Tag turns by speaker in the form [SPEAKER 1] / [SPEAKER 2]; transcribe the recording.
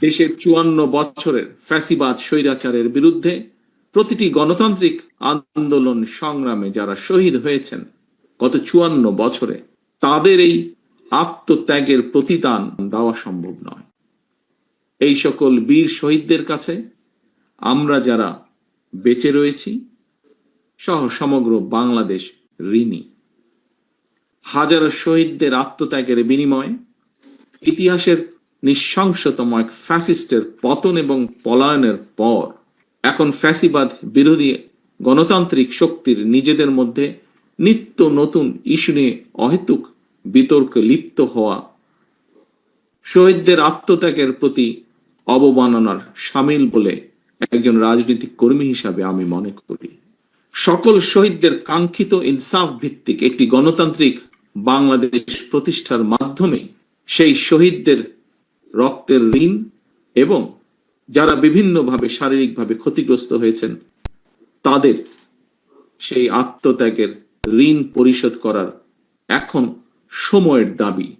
[SPEAKER 1] দেশের চুয়ান্ন বছরের ফ্যাসিবাদ, স্বৈরাচারের বিরুদ্ধে প্রতিটি গণতান্ত্রিক আন্দোলন সংগ্রামে যারা শহীদ হয়েছেন, গত চুয়ান্ন বছরে তাদের এই আত্মত্যাগের প্রতিদান দেওয়া সম্ভব নয়। এই সকল বীর শহীদদের কাছে আমরা যারা বেঁচে রয়েছি, সহ সমগ্র বাংলাদেশ ঋণী। হাজারো শহীদদের আত্মত্যাগের বিনিময়ে ইতিহাসের নিঃশংসতম এক ফ্যাসিস্টের পতন এবং পলায়নের পর। এখন ফ্যাসিবাদ বিরোধী গণতান্ত্রিক শক্তির নিজেদের মধ্যে নিত্য নতুন ইস্যু নিয়ে অহেতুক বিতর্কে লিপ্ত হওয়া, শহীদদের আত্মত্যাগের প্রতি অবমাননার সামিল বলে একজন রাজনৈতিক কর্মী হিসাবে আমি মনে করি। সকল শহীদদের কাঙ্ক্ষিত ইনসাফ ভিত্তিক একটি গণতান্ত্রিক বাংলাদেশ প্রতিষ্ঠার মাধ্যমে সেই শহীদদের রক্তের ঋণ এবং যারা বিভিন্নভাবে শারীরিকভাবে ক্ষতিগ্রস্ত হয়েছেন, তাদের সেই আত্মত্যাগের ঋণ পরিশোধ করার এখন সময়ের দাবি।